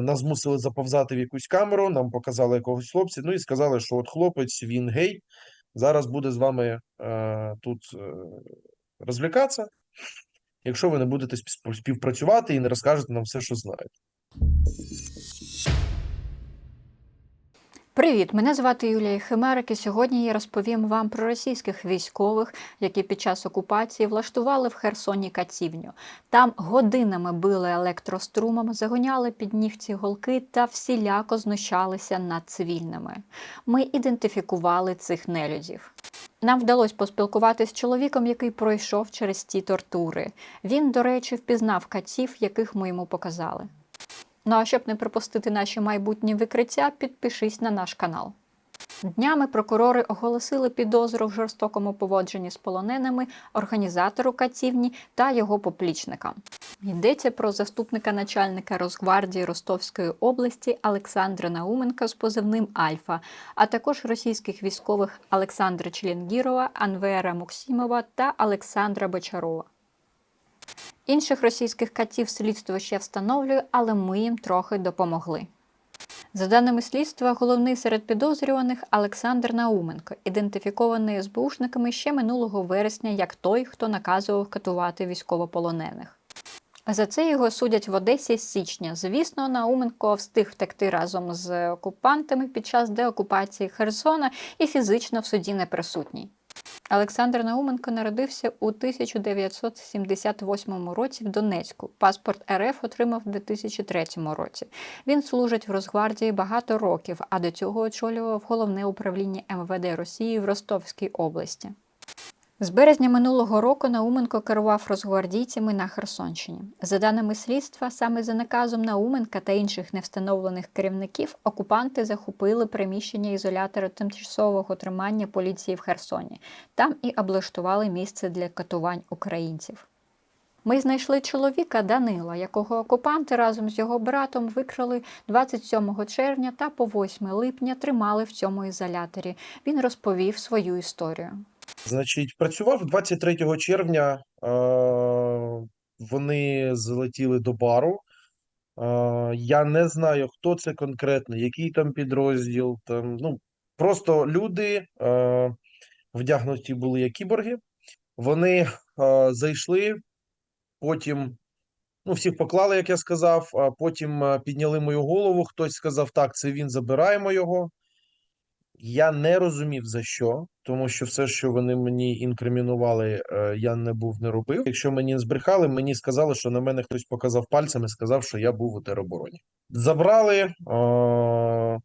Нас змусили заповзати в якусь камеру, нам показали якогось хлопця, ну і сказали, що от хлопець, він гей, зараз буде з вами е, тут е, розвлікатися, якщо ви не будете співпрацювати і не розкажете нам все, що знаєте. Привіт, мене звати Юлія Химерик, і сьогодні я розповім вам про російських військових, які під час окупації влаштували в Херсоні катівню. Там годинами били електрострумом, загоняли під нігті голки та всіляко знущалися над цивільними. Ми ідентифікували цих нелюдів. Нам вдалося поспілкуватися з чоловіком, який пройшов через ті тортури. Він, до речі, впізнав катів, яких ми йому показали. Ну а щоб не пропустити наші майбутні викриття, підпишись на наш канал. Днями прокурори оголосили підозру в жорстокому поводженні з полоненими організатору катівні та його поплічникам. Йдеться про заступника начальника Росгвардії Ростовської області Олександра Науменка з позивним Альфа, а також російських військових Олександра Челенгірова, Анвера Муксімова та Олександра Бочарова. Інших російських катів слідство ще встановлює, але ми їм трохи допомогли. За даними слідства, головний серед підозрюваних Олександр Науменко, ідентифікований СБУшниками ще минулого вересня як той, хто наказував катувати військовополонених. За це його судять в Одесі з січня. Звісно, Науменко встиг втекти разом з окупантами під час деокупації Херсона і фізично в суді не присутній. Олександр Науменко народився у 1978 році в Донецьку. Паспорт РФ отримав у 2003 році. Він служить в Росгвардії багато років, а до цього очолював головне управління МВД Росії в Ростовській області. З березня минулого року Науменко керував розгвардійцями на Херсонщині. За даними слідства, саме за наказом Науменка та інших невстановлених керівників окупанти захопили приміщення ізолятора тимчасового тримання поліції в Херсоні. Там і облаштували місце для катувань українців. Ми знайшли чоловіка Данила, якого окупанти разом з його братом викрали 27 червня та по 8 липня тримали в цьому ізоляторі. Він розповів свою історію. Значить, працював 23 червня. Е, вони залетіли до бару. Е, я не знаю, хто це конкретно, який там підрозділ. Там, ну, просто люди е, вдягнуті були як кіборги. Вони е, зайшли, потім ну, всіх поклали, як я сказав, а потім е, підняли мою голову. Хтось сказав, так, це він, забираємо його. Я не розумів за що, тому що все, що вони мені інкримінували, е, я не був, не робив. Якщо мені збрехали, мені сказали, що на мене хтось показав пальцем і сказав, що я був у теробороні. Забрали, е,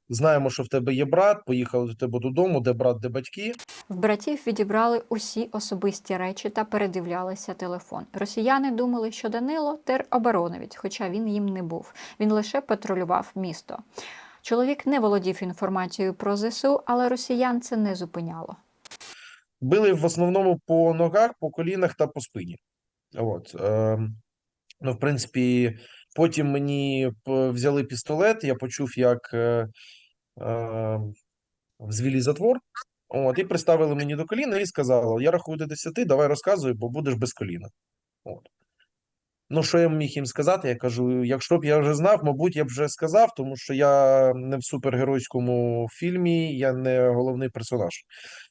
знаємо, що в тебе є брат. Поїхали до тебе додому, де брат, де батьки. В братів відібрали усі особисті речі та передивлялися телефон. Росіяни думали, що Данило тероборонівець, хоча він їм не був. Він лише патрулював місто. Чоловік не володів інформацією про ЗСУ, але росіян це не зупиняло. Били в основному по ногах, по колінах та по спині. От. Е, ну, в принципі, потім мені взяли пістолет, я почув, як е, е, взвели затвор. От, і приставили мені до коліна і сказали: я рахую до 10, давай розказуй, бо будеш без коліна. От. Ну, що я міг їм сказати? Я кажу, якщо б я вже знав, мабуть, я б вже сказав, тому що я не в супергеройському фільмі, я не головний персонаж.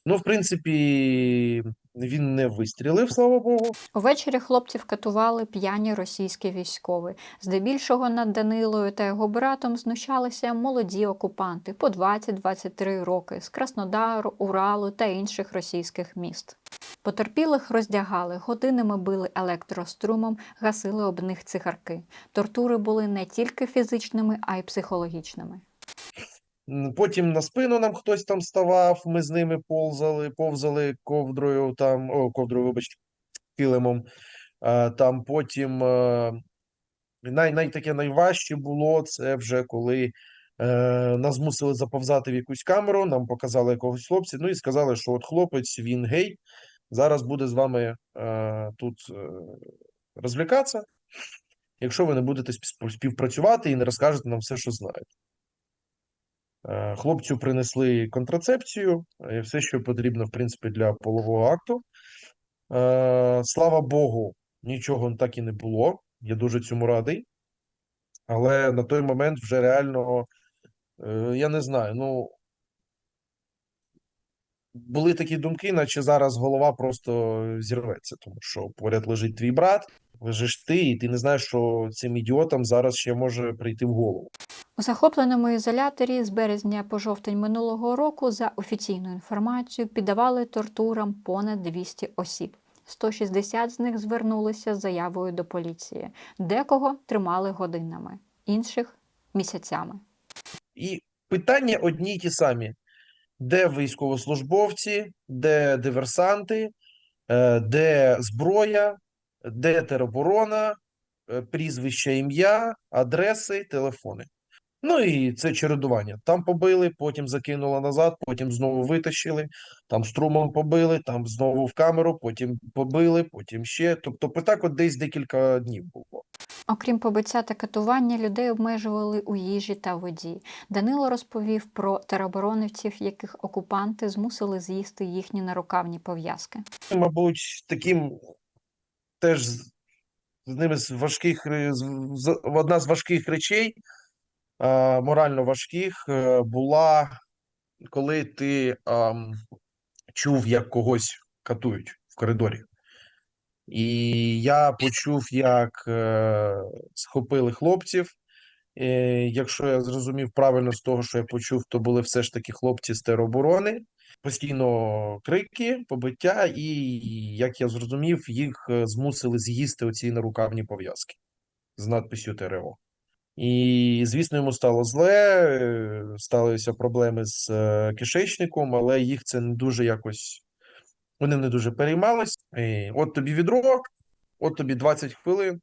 Ну, в принципі, він не вистрілив, слава Богу. Увечері хлопців катували п'яні російські військові. Здебільшого над Данилою та його братом знущалися молоді окупанти по 20-23 роки з Краснодару, Уралу та інших російських міст. Потерпілих роздягали, годинами били електрострумом, гасили об них цигарки. Тортури були не тільки фізичними, а й психологічними. Потім на спину нам хтось там ставав, ми з ними ползали, повзали ковдрою, там, о, ковдрою, вибачте, килимом. Е, Там потім е, най, най, таке найважче було це вже коли е, нас змусили заповзати в якусь камеру, нам показали якогось хлопця, ну і сказали, що от хлопець, він гей, зараз буде з вами е, тут е, розвлікатися, якщо ви не будете співпрацювати і не розкажете нам все, що знаєте. Е, Хлопцю принесли контрацепцію, і все, що потрібно, в принципі, для полового акту. Е, Слава Богу, нічого так і не було. Я дуже цьому радий. Але на той момент вже реально, е, я не знаю, ну були такі думки, наче зараз голова просто зірветься, тому що поряд лежить твій брат, лежиш ти, і ти не знаєш, що цим ідіотам зараз ще може прийти в голову. У захопленому ізоляторі з березня по жовтень минулого року за офіційною інформацією піддавали тортурам понад 200 осіб. 160 з них звернулися з заявою до поліції. Декого тримали годинами, інших місяцями. І питання одні й ті самі: де військовослужбовці, де диверсанти, е, де зброя, де тероборона, прізвище, ім'я, адреси, телефони. Ну і це чередування. Там побили, потім закинули назад, потім знову витащили, там струмом побили, там знову в камеру, потім побили, потім ще. Тобто, так от десь декілька днів було. Окрім побиття та катування, людей обмежували у їжі та воді. Данило розповів про тероборонівців, яких окупанти змусили з'їсти їхні нарукавні пов'язки. мабуть, таким теж з ними з важких з- з- одна з важких речей, а, морально важких, е, була, коли ти ам, чув, як когось катують в коридорі. І я почув, як е, схопили хлопців. Е, якщо я зрозумів правильно з того, що я почув, то були все ж таки хлопці з тероборони. Постійно крики, побиття, і як я зрозумів, їх е, змусили з'їсти оці нарукавні пов'язки з надписю ТРО. І, звісно, йому стало зле, е, сталися проблеми з е, кишечником, але їх це не дуже якось. Вони не дуже переймались. І от тобі відро, от тобі 20 хвилин.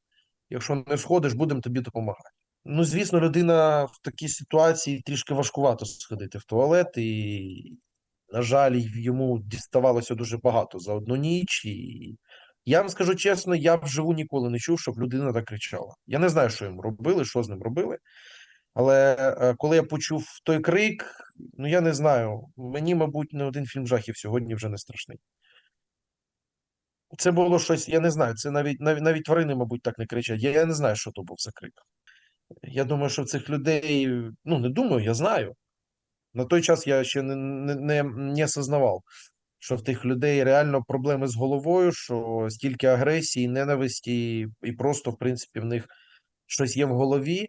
Якщо не сходиш, будемо тобі допомагати. Ну, звісно, людина в такій ситуації трішки важкувато сходити в туалет, і, на жаль, йому діставалося дуже багато за одну ніч. І я вам скажу чесно, я вживу ніколи не чув, щоб людина так кричала. Я не знаю, що йому робили, що з ним робили. Але е, коли я почув той крик, ну я не знаю. Мені, мабуть, не один фільм жахів сьогодні вже не страшний. Це було щось, я не знаю. Це навіть навіть, навіть тварини, мабуть, так не кричать. Я, я не знаю, що то був за крик. Я думаю, що цих людей, ну не думаю, я знаю. На той час я ще не, не, не, не осознавав, що в тих людей реально проблеми з головою, що стільки агресії, ненависті, і просто, в принципі, в них щось є в голові,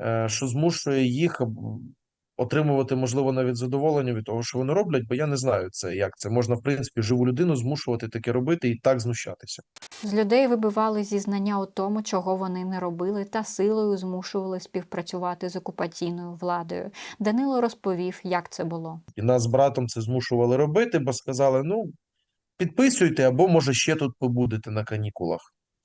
е, що змушує їх отримувати, можливо, навіть задоволення від того, що вони роблять, бо я не знаю це, як це можна, в принципі, живу людину змушувати таке робити і так знущатися. З людей вибивали зізнання у тому, чого вони не робили, та силою змушували співпрацювати з окупаційною владою. Данило розповів, як це було. І нас з братом це змушували робити, бо сказали: ну, підписуйте, або може ще тут побудете на канікулах.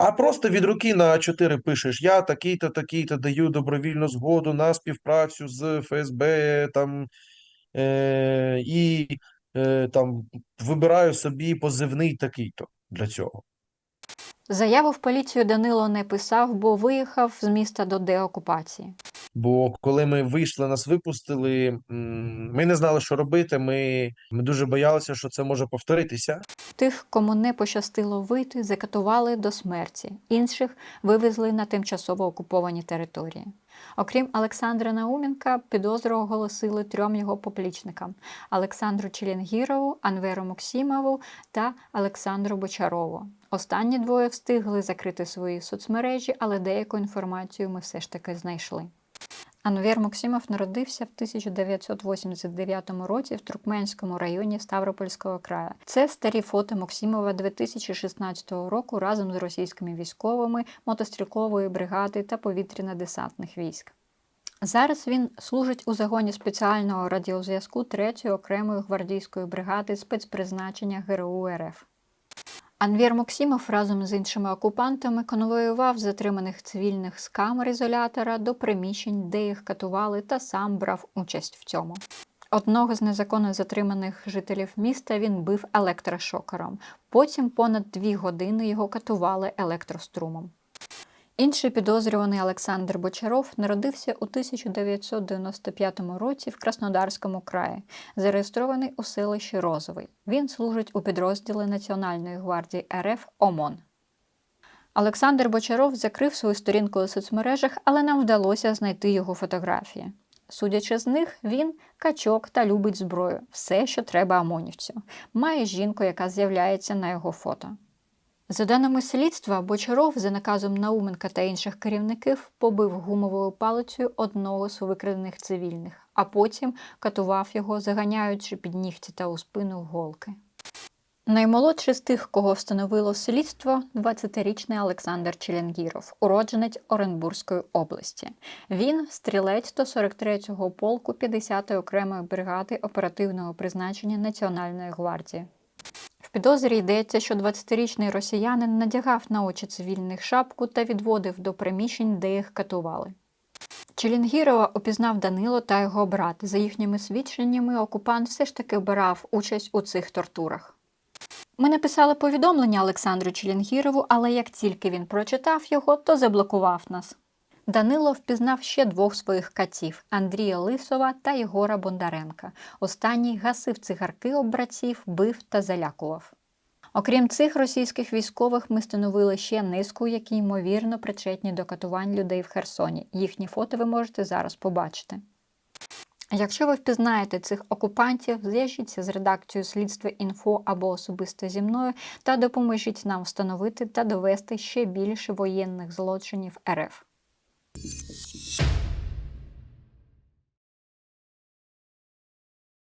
А просто від руки на А4 пишеш: я такий-то, такий-то даю добровільну згоду на співпрацю з ФСБ там, е, і е, там вибираю собі позивний такий-то для цього. Заяву в поліцію Данило не писав, бо виїхав з міста до деокупації. Бо коли ми вийшли, нас випустили, ми не знали, що робити. Ми, ми дуже боялися, що це може повторитися. Тих, кому не пощастило вийти, закатували до смерті, інших вивезли на тимчасово окуповані території. Окрім Олександра Науменка, підозру оголосили трьом його поплічникам: Олександру Челінгірову, Анверу Максимову та Олександру Бочарову. Останні двоє встигли закрити свої соцмережі, але деяку інформацію ми все ж таки знайшли. Анвер Максимов народився в 1989 році в Туркменському районі Ставропольського краю. Це старі фото Максимова 2016 року разом з російськими військовими, мотострілкової бригади та повітряно-десантних військ. Зараз він служить у загоні спеціального радіозв'язку 3-ї окремої гвардійської бригади спецпризначення ГРУ РФ. Анвір Максимов разом з іншими окупантами конвоював затриманих цивільних з камер ізолятора до приміщень, де їх катували, та сам брав участь в цьому. Одного з незаконно затриманих жителів міста він бив електрошокером. Потім понад дві години його катували електрострумом. Інший підозрюваний Олександр Бочаров народився у 1995 році в Краснодарському краї, зареєстрований у селищі Розовий. Він служить у підрозділі Національної гвардії РФ ОМОН. Олександр Бочаров закрив свою сторінку у соцмережах, але нам вдалося знайти його фотографії. Судячи з них, він качок та любить зброю, все, що треба ОМОНівцю. Має жінку, яка з'являється на його фото. За даними слідства, Бочаров за наказом Науменка та інших керівників побив гумовою палицею одного з викрадених цивільних, а потім катував його, заганяючи під нігті та у спину голки. Наймолодший з тих, кого встановило слідство, 20-річний Олександр Челянгіров, уродженець Оренбурзької області. Він стрілець 143-го полку 50-ї окремої бригади оперативного призначення Національної гвардії. Підозрі йдеться, що 20-річний росіянин надягав на очі цивільних шапку та відводив до приміщень, де їх катували. Челінгірова опізнав Данило та його брат. За їхніми свідченнями, окупант все ж таки брав участь у цих тортурах. Ми написали повідомлення Олександру Челінгірову, але як тільки він прочитав його, то заблокував нас. Данило впізнав ще двох своїх катів Андрія Лисова та Єгора Бондаренка. Останній гасив цигарки об братів, бив та залякував. Окрім цих російських військових, ми встановили ще низку, які ймовірно причетні до катувань людей в Херсоні. Їхні фото ви можете зараз побачити. Якщо ви впізнаєте цих окупантів, зв'яжіться з редакцією слідства інфо або особисто зі мною та допоможіть нам встановити та довести ще більше воєнних злочинів РФ. Thank you.